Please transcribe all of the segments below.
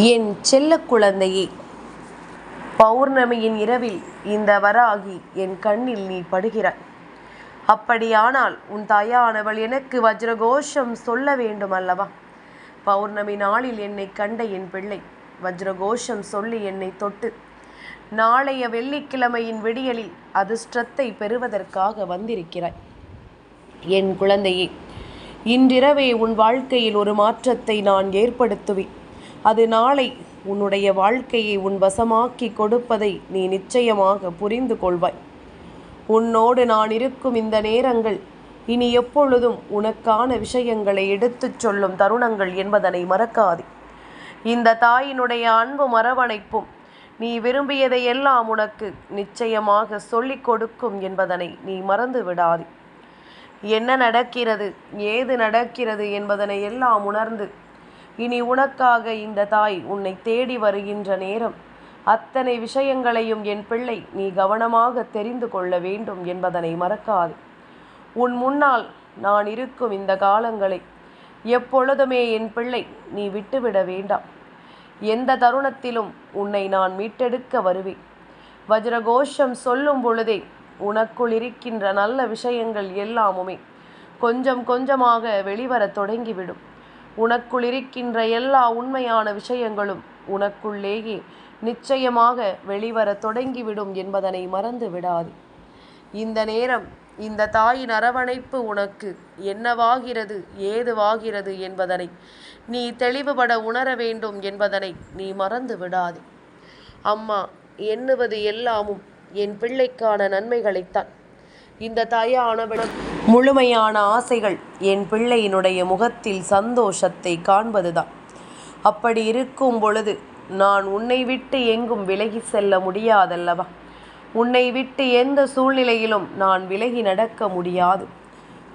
என் செல்ல குழந்தையே பௌர்ணமியின் இரவில் இந்த வராகி என் கண்ணில் நீ படுகிறாய். அப்படியானால் உன் தாயானவள் எனக்கு வஜ்ரகோஷம் சொல்ல வேண்டும் அல்லவா பௌர்ணமி நாளில் என்னை கண்ட என் பிள்ளை வஜ்ரகோஷம் சொல்லி என்னை தொட்டு நாளைய வெள்ளிக்கிழமையின் விடியலில் அதிர்ஷ்டத்தை பெறுவதற்காக வந்திருக்கிறாய். என் குழந்தையே இன்றிரவே உன் வாழ்க்கையில் ஒரு மாற்றத்தை நான் ஏற்படுத்துவேன். அது நாளை உன்னுடைய வாழ்க்கையை உன் வசமாக்கி கொடுப்பதை நீ நிச்சயமாக புரிந்து கொள்வாய். உன்னோடு நான் இருக்கும் இந்த நேரங்கள் இனி எப்பொழுதும் உனக்கான விஷயங்களை எடுத்துச் சொல்லும் தருணங்கள் என்பதனை மறக்காதே. இந்த தாயினுடைய அன்பும் மரவணைப்பும் நீ விரும்பியதை எல்லாம் உனக்கு நிச்சயமாக சொல்லிக் கொடுக்கும் என்பதனை நீ மறந்து விடாதே. என்ன நடக்கிறது ஏது நடக்கிறது என்பதனை எல்லாம் உணர்ந்து இனி உனக்காக இந்த தாய் உன்னை தேடி வருகின்ற நேரம். அத்தனை விஷயங்களையும் என் பிள்ளை நீ கவனமாக தெரிந்து கொள்ள வேண்டும் என்பதனை மறக்காது. உன் முன்னால் நான் இருக்கும் இந்த காலங்களை எப்பொழுதுமே என் பிள்ளை நீ விட்டுவிட வேண்டாம். எந்த தருணத்திலும் உன்னை நான் மீட்டெடுக்க வருவேன். வஜ்ரகோஷம் சொல்லும் பொழுதே உனக்குள் இருக்கின்ற நல்ல விஷயங்கள் எல்லாமுமே கொஞ்சம் கொஞ்சமாக வெளிவரத் தொடங்கிவிடும். உனக்குள் இருக்கின்ற எல்லா உண்மையான விஷயங்களும் உனக்குள்ளேயே நிச்சயமாக வெளிவர தொடங்கிவிடும் என்பதனை மறந்து விடாது. இந்த நேரம் இந்த தாயின் அரவணைப்பு உனக்கு என்னவாகிறது ஏதுவாகிறது என்பதனை நீ தெளிவுபட உணர வேண்டும் என்பதனை நீ மறந்து விடாது. அம்மா எண்ணுவது எல்லாமும் என் பிள்ளைக்கான நன்மைகளைத்தான். இந்த தாயானவளும் முழுமையான ஆசைகள் என் பிள்ளையினுடைய முகத்தில் சந்தோஷத்தை காண்பதுதான். அப்படி இருக்கும் பொழுது நான் உன்னை விட்டு எங்கும் விலகி செல்ல முடியாதல்லவா? உன்னை விட்டு எந்த சூழ்நிலையிலும் நான் விலகி நடக்க முடியாது.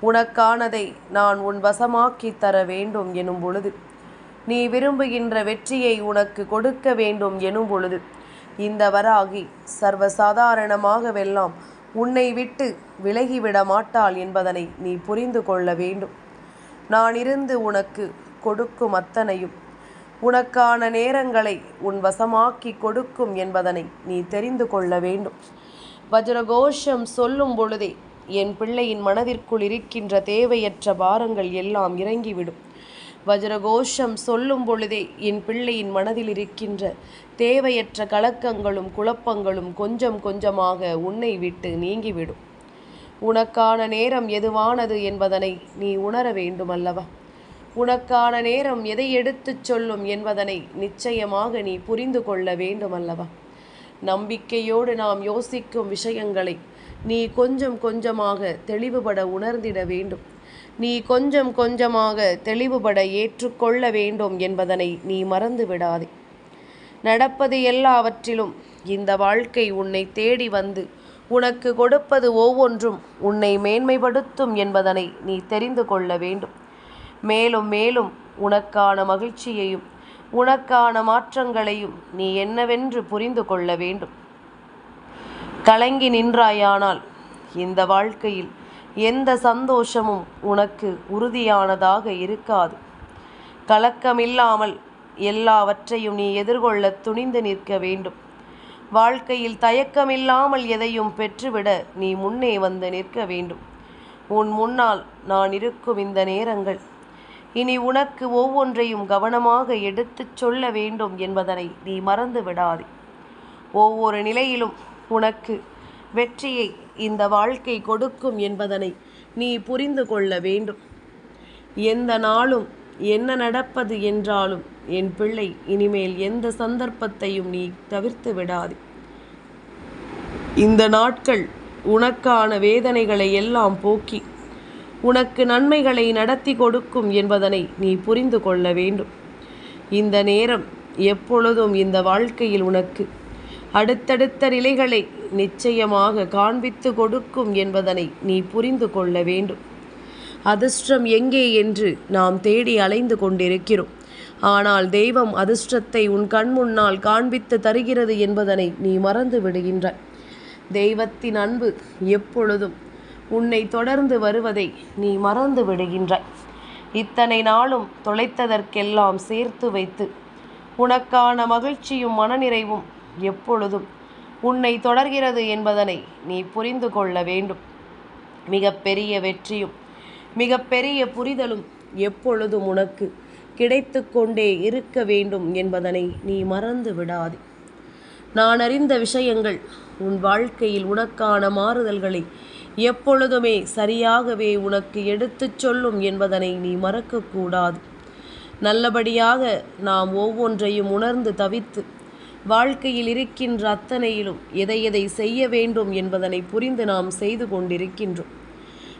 உனக்கானதை நான் உன் வசமாக்கி தர வேண்டும் எனும் பொழுது நீ விரும்புகின்ற வெற்றியை உனக்கு கொடுக்க வேண்டும் எனும் பொழுது இந்த வராகி சர்வசாதாரணமாகவெல்லாம் உன்னை விட்டு விலகிவிட மாட்டாள் என்பதனை நீ புரிந்து கொள்ள வேண்டும். நான் இருந்து உனக்கு கொடுக்கும் அத்தனையும் உனக்கான நேரங்களை உன் வசமாக்கி கொடுக்கும் என்பதனை நீ தெரிந்து கொள்ள வேண்டும். வஜ்ரகோஷம் சொல்லும் பொழுதே என் பிள்ளையின் மனதிற்குள் இருக்கின்ற தேவையற்ற பாரங்கள் எல்லாம் இறங்கிவிடும். வஜ்ரகோஷம் சொல்லும் பொழுதே என் பிள்ளையின் மனதில் இருக்கின்ற தேவையற்ற கலக்கங்களும் குழப்பங்களும் கொஞ்சம் கொஞ்சமாக உன்னை விட்டு நீங்கிவிடும். உனக்கான நேரம் எதுவானது என்பதனை நீ உணர வேண்டுமல்லவா? உனக்கான நேரம் எதை எடுத்துச் சொல்லும் என்பதனை நிச்சயமாக நீ புரிந்து கொள்ள வேண்டுமல்லவா? நம்பிக்கையோடு நாம் யோசிக்கும் விஷயங்களை நீ கொஞ்சம் கொஞ்சமாக தெளிவுபட உணர்ந்திட வேண்டும். நீ கொஞ்சம் கொஞ்சமாக தெளிவுபட ஏற்றுக்கொள்ள வேண்டும் என்பதனை நீ மறந்து விடாதே நடப்பது எல்லாவற்றிலும் இந்த வாழ்க்கை உன்னை தேடி வந்து உனக்கு கொடுப்பது ஒவ்வொன்றும் உன்னை மேன்மைப்படுத்தும் என்பதனை நீ தெரிந்து கொள்ள வேண்டும். மேலும் மேலும் உனக்கான மகிழ்ச்சியையும் உனக்கான மாற்றங்களையும் நீ என்னவென்று புரிந்து கொள்ள வேண்டும். கலங்கி நின்றாயானால் இந்த வாழ்க்கையில் எந்த சந்தோஷமும் உனக்கு உறுதியானதாக இருக்காது. கலக்கமில்லாமல் எல்லாவற்றையும் நீ எதிர்கொள்ள துணிந்து நிற்க வேண்டும். வாழ்க்கையில் தயக்கமில்லாமல் எதையும் பெற்றுவிட நீ முன்னே வந்து நிற்க வேண்டும். உன் முன்னால் நான் இருக்கும் இந்த நேரங்கள் இனி உனக்கு ஒவ்வொன்றையும் கவனமாக எடுத்துச் சொல்ல வேண்டும் என்பதனை நீ மறந்து விடாதே ஒவ்வொரு நிலையிலும் உனக்கு வெற்றியை இந்த வாழ்க்கை கொடுக்கும் என்பதனை நீ புரிந்து கொள்ள வேண்டும். எந்த நாளும் என்ன நடப்பது என்றாலும் என் பிள்ளை இனிமேல் எந்த சந்தர்ப்பத்தையும் நீ தவிர்த்து விடாதே. இந்த நாட்கள் உனக்கான வேதனைகளை எல்லாம் போக்கி உனக்கு நன்மைகளை நடத்தி கொடுக்கும் என்பதனை நீ புரிந்து கொள்ள வேண்டும். இந்த நேரம் எப்பொழுதும் இந்த வாழ்க்கையில் உனக்கு. அடுத்தடுத்த நிலைகளை நிச்சயமாக காண்பித்து கொடுக்கும் என்பதனை நீ புரிந்து கொள்ள வேண்டும். அதிர்ஷ்டம் எங்கே என்று நாம் தேடி அலைந்து கொண்டிருக்கிறோம். ஆனால் தெய்வம் அதிர்ஷ்டத்தை உன் கண் முன்னால் காண்பித்து தருகிறது என்பதனை நீ மறந்து விடுகின்றாய். தெய்வத்தின் அன்பு எப்பொழுதும் உன்னை தொடர்ந்து வருவதை நீ மறந்து விடுகின்றாய். இத்தனை நாளும் தொலைத்ததற்கெல்லாம் சேர்த்து வைத்து உனக்கான மகிழ்ச்சியும் மனநிறைவும் எப்பொழுதும் உன்னை தொடர்கிறது என்பதனை நீ புரிந்து கொள்ள வேண்டும். மிகப்பெரிய வெற்றியும் மிகப்பெரிய புரிதலும் எப்பொழுதும் உனக்கு கிடைத்து கொண்டே இருக்க வேண்டும் என்பதனை நீ மறந்து விடாதே. நான் அறிந்த விஷயங்கள் உன் வாழ்க்கையில் உனக்கான மாறுதல்களை எப்பொழுதுமே சரியாகவே உனக்கு எடுத்துச் சொல்லும் என்பதனை நீ மறக்கக்கூடாது. நல்லபடியாக நாம் ஒவ்வொன்றையும் உணர்ந்து தவித்து வாழ்க்கையில் இருக்கின்ற அத்தனையிலும் எதை எதை செய்ய வேண்டும் என்பதனை புரிந்து நாம் செய்து கொண்டிருக்கின்றோம்.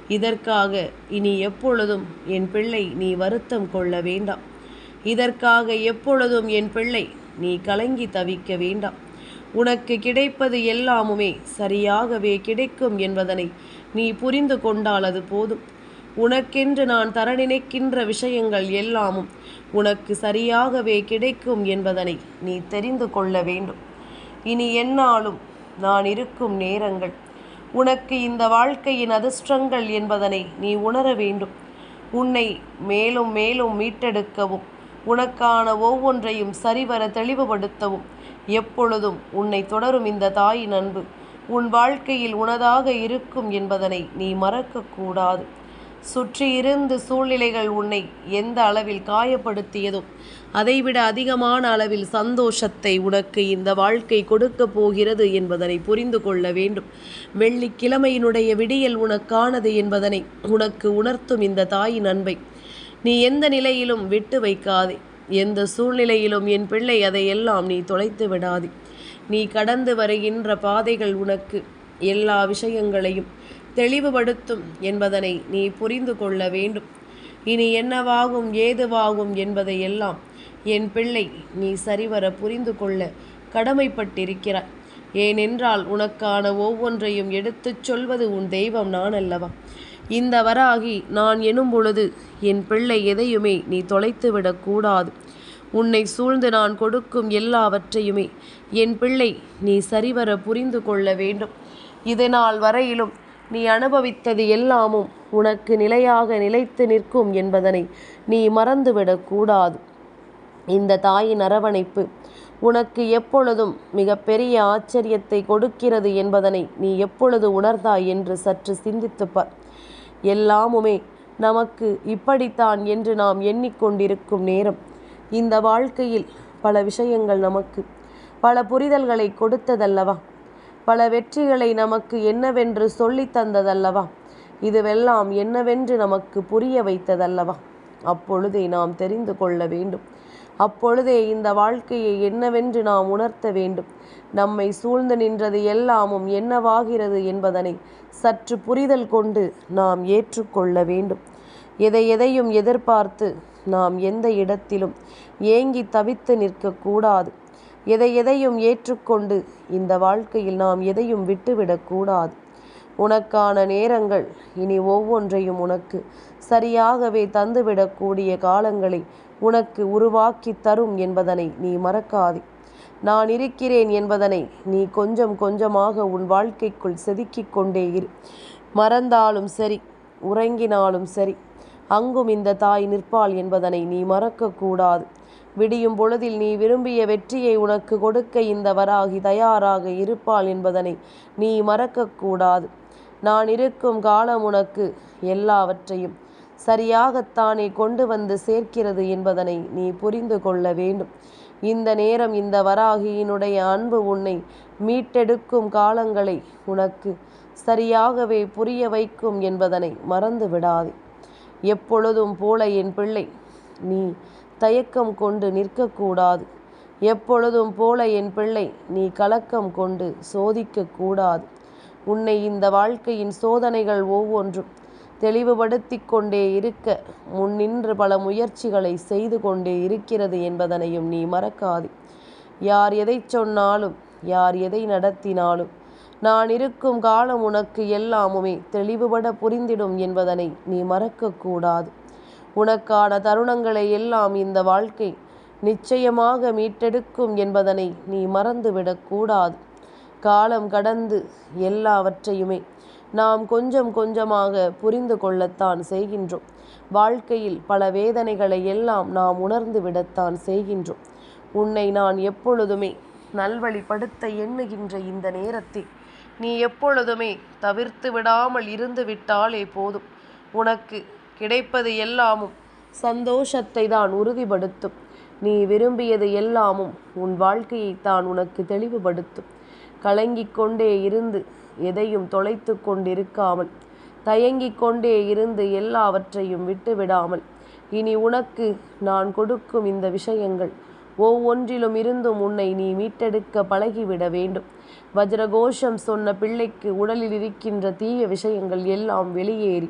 இதற்காக இனி எப்பொழுதும் என் பிள்ளை நீ வருத்தம் கொள்ள வேண்டாம். இதற்காக எப்பொழுதும் என் பிள்ளை நீ கலங்கி தவிக்க வேண்டாம். உனக்கு கிடைப்பது எல்லாமுமே சரியாகவே கிடைக்கும் என்பதனை நீ புரிந்து கொண்டால் அது போதும். உனக்கென்று நான் தர நினைக்கின்ற விஷயங்கள் எல்லாமும் உனக்கு சரியாகவே கிடைக்கும் என்பதனை நீ தெரிந்து கொள்ள வேண்டும். இனி என்னாலும் நான் இருக்கும் நேரங்கள் உனக்கு இந்த வாழ்க்கையின் அதிர்ஷ்டங்கள் என்பதனை நீ உணர வேண்டும். உன்னை மேலும் மேலும் மீட்டெடுக்கவும் உனக்கான ஒவ்வொன்றையும் சரிவர தெளிவுபடுத்தவும் எப்பொழுதும் உன்னை தொடரும் இந்த தாயின் அன்பு உன் வாழ்க்கையில் உனதாக இருக்கும் என்பதனை நீ மறக்கக்கூடாது. சுற்றியிருந்து சூழ்நிலைகள் உன்னை எந்த அளவில் காயப்படுத்தியதோ அதைவிட அதிகமான அளவில் சந்தோஷத்தை உனக்கு இந்த வாழ்க்கை கொடுக்க போகிறது என்பதனை புரிந்து கொள்ள வேண்டும். வெள்ளிக்கிழமையினுடைய விடியல் உனக்கானது என்பதனை உனக்கு உணர்த்தும் இந்த தாயின் அன்பை நீ எந்த நிலையிலும் விட்டு வைக்காதே. எந்த சூழ்நிலையிலும் என் பிள்ளை அதையெல்லாம் நீ தொலைத்து விடாதே. நீ கடந்து வருகின்ற பாதைகள் உனக்கு எல்லா விஷயங்களையும் தெளிவுபடுத்தும் என்பதனை நீ புரிந்து கொள்ள வேண்டும். இனி என்னவாகும் ஏதுவாகும் என்பதையெல்லாம் என் பிள்ளை நீ சரிவர புரிந்து கொள்ள கடமைப்பட்டிருக்கிறாய். ஏனென்றால் உனக்கான ஒவ்வொன்றையும் எடுத்துச் சொல்வது உன் தெய்வம் நான் அல்லவா இந்த வராகி நான் எனும் பொழுது என் பிள்ளை எதையுமே நீ தொலைத்து விடக்கூடாது உன்னை சூழ்ந்து நான் கொடுக்கும் எல்லாவற்றையுமே என் பிள்ளை நீ சரிவர புரிந்து கொள்ள வேண்டும். இதனால் வரையிலும் நீ அனுபவித்தது எல்லாமும் உனக்கு நிலையாக நிலைத்து நிற்கும் என்பதனை நீ மறந்துவிடக்கூடாது இந்த தாயின் அரவணைப்பு உனக்கு எப்பொழுதும் மிகப்பெரிய ஆச்சரியத்தை கொடுக்கிறது என்பதனை நீ எப்பொழுது உணர்ந்தாய் என்று சற்று சிந்தித்துப்பார். எல்லாமுமே நமக்கு இப்படித்தான் என்று நாம் எண்ணிக்கொண்டிருக்கும் நேரம். இந்த வாழ்க்கையில் பல விஷயங்கள் நமக்கு பல புரிதல்களை கொடுத்ததல்லவா? பல வெற்றிகளை நமக்கு என்னவென்று சொல்லித் தந்ததல்லவா? இதுவெல்லாம் என்னவென்று நமக்கு புரிய வைத்ததல்லவா? அப்பொழுதே நாம் தெரிந்து கொள்ள வேண்டும். அப்பொழுதே இந்த வாழ்க்கையை என்னவென்று நாம் உணர்த்த வேண்டும். நம்மை சூழ்ந்து நின்றது எல்லாமும் என்னவாகிறது என்பதனை சற்று புரிதல் கொண்டு நாம் ஏற்றுக்கொள்ள வேண்டும். எதை எதையும் எதிர்பார்த்து நாம் எந்த இடத்திலும் ஏங்கி தவித்து நிற்கக்கூடாது. எதை எதையும் ஏற்றுக்கொண்டு இந்த வாழ்க்கையில் நாம் எதையும் விட்டுவிடக்கூடாது உனக்கான நேரங்கள் இனி ஒவ்வொன்றையும் உனக்கு சரியாகவே தந்துவிடக்கூடிய காலங்களை உனக்கு உருவாக்கி தரும் என்பதனை நீ மறக்காதே. நான் இருக்கிறேன் என்பதனை நீ கொஞ்சம் கொஞ்சமாக உன் வாழ்க்கைக்குள் செதுக்கிக் கொண்டே இரு. மறந்தாலும் சரி உறங்கினாலும் சரி அங்கும் இந்த தாய் நிற்பாள் என்பதனை நீ மறக்கக்கூடாது விடியும் பொழுதில் நீ விரும்பிய வெற்றியை உனக்கு கொடுக்க இந்த வராகி தயாராக இருப்பாள் என்பதனை நீ மறக்கக்கூடாது. நான் இருக்கும் காலம் உனக்கு எல்லாவற்றையும் சரியாகத்தானே கொண்டு வந்து சேர்க்கிறது என்பதனை நீ புரிந்து கொள்ள வேண்டும். இந்த நேரம் இந்த வராகியினுடைய அன்பு உன்னை மீட்டெடுக்கும் காலங்களை உனக்கு சரியாகவே புரிய வைக்கும் என்பதனை மறந்து விடாதே எப்பொழுதும் போல என் பிள்ளை நீ தயக்கம் கொண்டு நிற்கக்கூடாது. எப்பொழுதும் போல என் பிள்ளை நீ கலக்கம் கொண்டு சோதிக்கக்கூடாது. உன்னை இந்த வாழ்க்கையின் சோதனைகள் ஒவ்வொன்றும் தெளிவுபடுத்தி கொண்டே இருக்க முன்னின்று பல முயற்சிகளை செய்து கொண்டே இருக்கிறது என்பதனையும் நீ மறக்காது. யார் எதை சொன்னாலும் யார் எதை நடத்தினாலும் நான் இருக்கும் காலம் உனக்கு எல்லாமுமே தெளிவுபட புரிந்திடும் என்பதனை நீ மறக்கக்கூடாது. உனக்கான தருணங்களை எல்லாம் இந்த வாழ்க்கை நிச்சயமாக மீட்டெடுக்கும் என்பதனை நீ மறந்துவிடக்கூடாது காலம் கடந்து எல்லாவற்றையுமே நாம் கொஞ்சம் கொஞ்சமாக புரிந்து கொள்ளத்தான் செய்கின்றோம். வாழ்க்கையில் பல வேதனைகளை எல்லாம் நாம் உணர்ந்து விடத்தான் செய்கின்றோம். உன்னை நான் எப்பொழுதுமே நல்வழிப்படுத்த எண்ணுகின்ற இந்த நேரத்தில் நீ எப்பொழுதுமே தவிர்த்து விடாமல் இருந்து விட்டாலே போதும். உனக்கு கிடைப்பது எல்லாமும் சந்தோஷத்தை தான் உறுதிப்படுத்தும். நீ விரும்பியது எல்லாமும் உன் வாழ்க்கையை தான் உனக்கு தெளிவுபடுத்தும். கலங்கிக் கொண்டே இருந்து எதையும் தொலைத்து கொண்டிருக்காமல் தயங்கிக் கொண்டே இருந்து எல்லாவற்றையும் விட்டுவிடாமல் இனி உனக்கு நான் கொடுக்கும் இந்த விஷயங்கள் ஒவ்வொன்றிலும் இருந்தும் உன்னை நீ மீட்டெடுக்க பழகிவிட வேண்டும். வஜ்ரகோஷம் சொன்ன பிள்ளைக்கு உடலில் இருக்கின்ற தீய விஷயங்கள் எல்லாம் வெளியேறி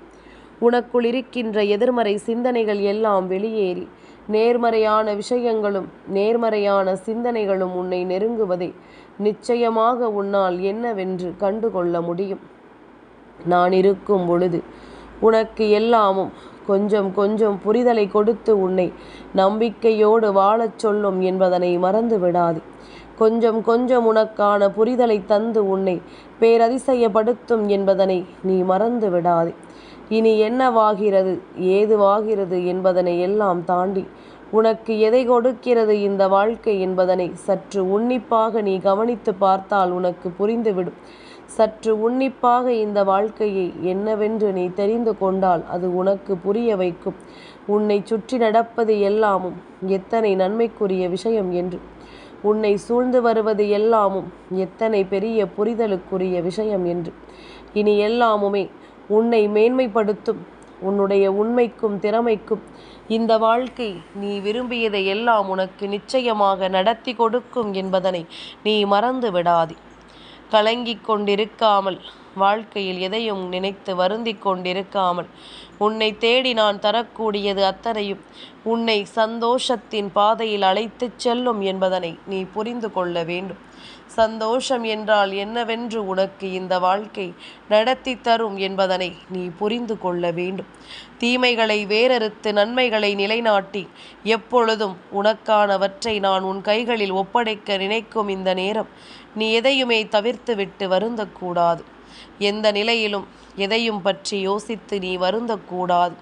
உனக்குள் இருக்கின்ற எதிர்மறை சிந்தனைகள் எல்லாம் வெளியேறி நேர்மறையான விஷயங்களும் நேர்மறையான சிந்தனைகளும் உன்னை நெருங்குவதை நிச்சயமாக உன்னால் என்னவென்று கண்டுகொள்ள முடியும். நான் இருக்கும் பொழுது உனக்கு எல்லாமும் கொஞ்சம் கொஞ்சம் புரிதலை கொடுத்து உன்னை நம்பிக்கையோடு வாழச் சொல்லும் என்பதனை மறந்து விடாது கொஞ்சம் கொஞ்சம் உனக்கான புரிதலை தந்து உன்னை பேரதிசயப்படுத்தும் என்பதனை நீ மறந்து விடாதே இனி என்னவாகிறது? ஏதுவாகிறது என்பதனை எல்லாம் தாண்டி. உனக்கு எதை கொடுக்கிறது இந்த வாழ்க்கை என்பதனை சற்று உன்னிப்பாக நீ கவனித்து பார்த்தால் உனக்கு புரிந்துவிடும். சற்று உன்னிப்பாக இந்த வாழ்க்கையை என்னவென்று நீ தெரிந்து கொண்டால் அது உனக்கு புரிய வைக்கும். உன்னை சுற்றி நடப்பது எல்லாமும் எத்தனை நன்மைக்குரிய விஷயம் என்று. உன்னை சூழ்ந்து வருவது எல்லாமும் எத்தனை பெரிய புரிதலுக்குரிய விஷயம் என்று. இனி எல்லாமுமே உன்னை மேன்மைப்படுத்தும் உன்னுடைய உண்மைக்கும் திறமைக்கும் இந்த வாழ்க்கை நீ விரும்பியதை எல்லாம் உனக்கு நிச்சயமாக நடத்தி கொடுக்கும் என்பதனை நீ மறந்து விடாதே. கலங்கிக் கொண்டிருக்காமல் வாழ்க்கையில் எதையும் நினைத்து வருந்தி கொண்டிருக்காமல் உன்னை தேடி நான் தரக்கூடியது அத்தனையும் உன்னை சந்தோஷத்தின் பாதையில் அழைத்துச் செல்லும் என்பதனை நீ புரிந்து கொள்ள வேண்டும். சந்தோஷம் என்றால் என்னவென்று உனக்கு இந்த வாழ்க்கை நடத்தி தரும் என்பதனை நீ புரிந்து கொள்ள வேண்டும். தீமைகளை வேறறுத்து நன்மைகளை நிலைநாட்டி எப்பொழுதும் உனக்கானவற்றை நான் உன் கைகளில் ஒப்படைக்க நினைக்கும் இந்த நேரம் நீ எதையுமே தவிர்த்து விட்டு வருந்தக்கூடாது. எந்த நிலையிலும் எதையும் பற்றி யோசித்து நீ வருந்தக்கூடாது.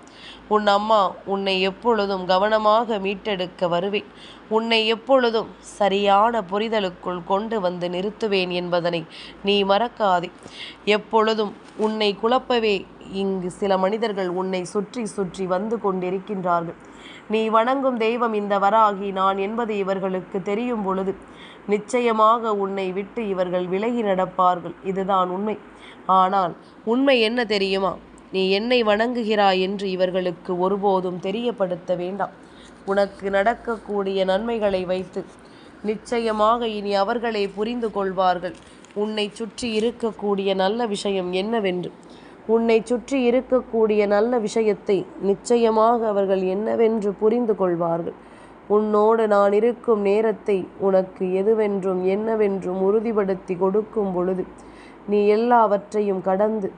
உன் அம்மா உன்னை எப்பொழுதும் கவனமாக மீட்டெடுக்க வருவேன். உன்னை எப்பொழுதும் சரியான புரிதலுக்குள் கொண்டு வந்து நிறுத்துவேன் என்பதனை நீ மறக்காதே. எப்பொழுதும் உன்னை குழப்பவே இங்கு சில மனிதர்கள் உன்னை சுற்றி சுற்றி வந்து கொண்டிருக்கின்றார்கள். நீ வணங்கும் தெய்வம் இந்த வராகி நான் என்பது இவர்களுக்கு தெரியும் பொழுது நிச்சயமாக உன்னை விட்டு இவர்கள் விலகி நடப்பார்கள். இதுதான் உண்மை. ஆனால் உண்மை என்ன தெரியுமா? நீ என்னை வணங்குகிறாய் என்று இவர்களுக்கு ஒருபோதும் தெரியப்படுத்த வேண்டாம். உனக்கு நடக்கக்கூடிய நன்மைகளை வைத்து நிச்சயமாக இனி அவர்களே புரிந்து கொள்வார்கள். உன்னை சுற்றி இருக்கக்கூடிய நல்ல விஷயம் என்னவென்று? உன்னை சுற்றி இருக்கக்கூடிய நல்ல விஷயத்தை நிச்சயமாக அவர்கள் என்னவென்று புரிந்து கொள்வார்கள். உன்னோடு நான் இருக்கும் நேரத்தை உனக்கு எதுவென்றும் என்னவென்றும் உறுதிப்படுத்தி கொடுக்கும் பொழுது நீ எல்லாவற்றையும் கடந்து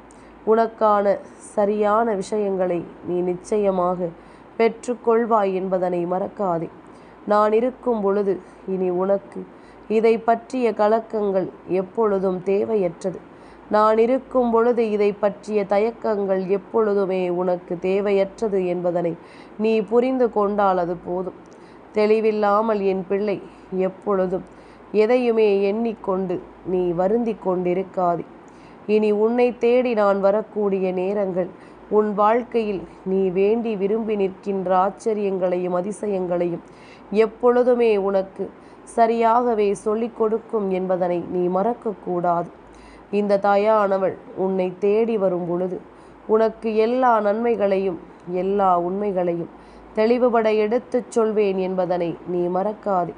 உனக்கான சரியான விஷயங்களை நீ நிச்சயமாக பெற்றுக்கொள்வாய் என்பதனை மறக்காதே. நான் இருக்கும் பொழுது இனி உனக்கு இதை பற்றிய கலக்கங்கள் எப்பொழுதும் தேவையற்றது. நான் இருக்கும் பொழுது இதை பற்றிய தயக்கங்கள் எப்பொழுதுமே உனக்கு தேவையற்றது என்பதனை நீ புரிந்து கொண்டால் அது போதும். தெளிவில்லாமல் என் பிள்ளை எப்பொழுதும் எதையுமே எண்ணிக்கொண்டு நீ வருந்தி கொண்டிருக்காதே. இனி உன்னை தேடி நான் வரக்கூடிய நேரங்கள் உன் வாழ்க்கையில் நீ வேண்டி விரும்பி நிற்கின்ற ஆச்சரியங்களையும் அதிசயங்களையும் எப்பொழுதுமே உனக்கு சரியாகவே சொல்லிக் கொடுக்கும் என்பதனை நீ மறக்கக்கூடாது இந்த தாயானவள் உன்னை தேடி வரும் பொழுது உனக்கு எல்லா நன்மைகளையும் எல்லா உண்மைகளையும் தெளிவுபட எடுத்துச் சொல்வேன் என்பதனை நீ மறக்காதே.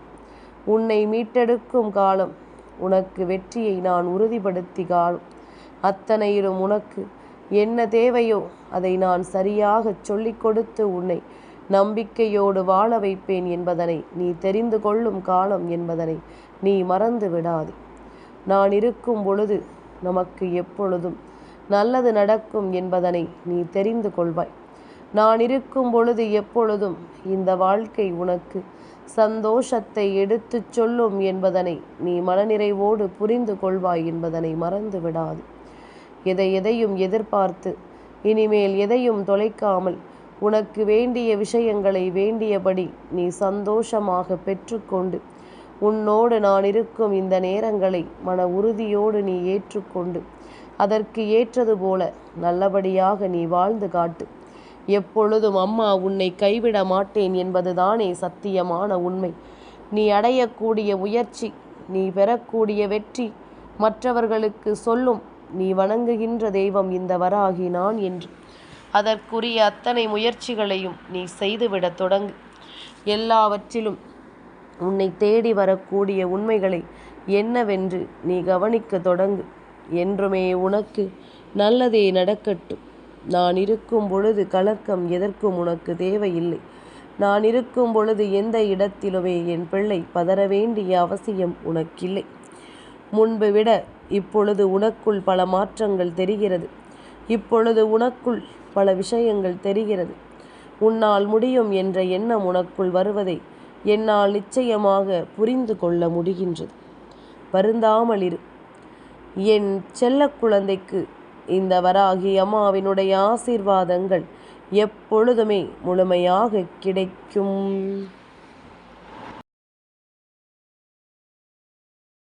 உன்னை மீட்டெடுக்கும் காலம் உனக்கு வெற்றியை நான் உறுதிப்படுத்தி காணும். அத்தனையிலும் உனக்கு என்ன தேவையோ அதை நான் சரியாகச் சொல்லிக் கொடுத்து உன்னை நம்பிக்கையோடு வாழ வைப்பேன் என்பதனை நீ தெரிந்து கொள்ளும் காலம் என்பதனை நீ மறந்து விடாதே. நான் இருக்கும் பொழுது நமக்கு எப்பொழுதும் நல்லது நடக்கும் என்பதனை நீ தெரிந்து கொள்வாய். நான் இருக்கும் பொழுது எப்பொழுதும் இந்த வாழ்க்கை உனக்கு சந்தோஷத்தை எடுத்துச் சொல்லும் என்பதனை நீ மனநிறைவோடு புரிந்து கொள்வாய் என்பதனை மறந்து விடாது. எதை எதையும் எதிர்பார்த்து இனிமேல் எதையும் தொலைக்காமல் உனக்கு வேண்டிய விஷயங்களை வேண்டியபடி நீ சந்தோஷமாக பெற்றுக்கொண்டு உன்னோடு நான் இருக்கும் இந்த நேரங்களை மன உறுதியோடு நீ ஏற்றுக்கொண்டு அதற்கு ஏற்றது போல நல்லபடியாக நீ வாழ்ந்து காட்டு. எப்பொழுதும் அம்மா உன்னை கைவிட மாட்டேன் என்பதுதானே சத்தியமான உண்மை. நீ அடையக்கூடிய முயற்சி நீ பெறக்கூடிய வெற்றி மற்றவர்களுக்கு சொல்லும் நீ வணங்குகின்ற தெய்வம் இந்த வராகி நான் என்று. அதற்குரிய அத்தனை முயற்சிகளையும் நீ செய்துவிடத் தொடங்கு. எல்லாவற்றிலும் உன்னை தேடி வரக்கூடிய உண்மைகளை என்னவென்று நீ கவனிக்க தொடங்கு. என்றுமே உனக்கு நல்லதே நடக்கட்டும். நான் இருக்கும் பொழுது கலக்கம் எதற்கும் உனக்கு தேவையில்லை. நான் இருக்கும் பொழுது எந்த இடத்திலுமே என் பிள்ளை பதற வேண்டிய அவசியம் உனக்கில்லை. முன்பு விட இப்பொழுது உனக்குள் பல மாற்றங்கள் தெரிகிறது. இப்பொழுது உனக்குள் பல விஷயங்கள் தெரிகிறது. உன்னால் முடியும் என்ற எண்ணம் உனக்குள் வருவதை என்னால் நிச்சயமாக புரிந்து கொள்ள முடிகின்றது. வருந்தாமலிரு. என் செல்ல குழந்தைக்கு இந்த வராகி அம்மாவினுடைய ஆசீர்வாதங்கள் எப்பொழுதுமே முழுமையாக கிடைக்கும்.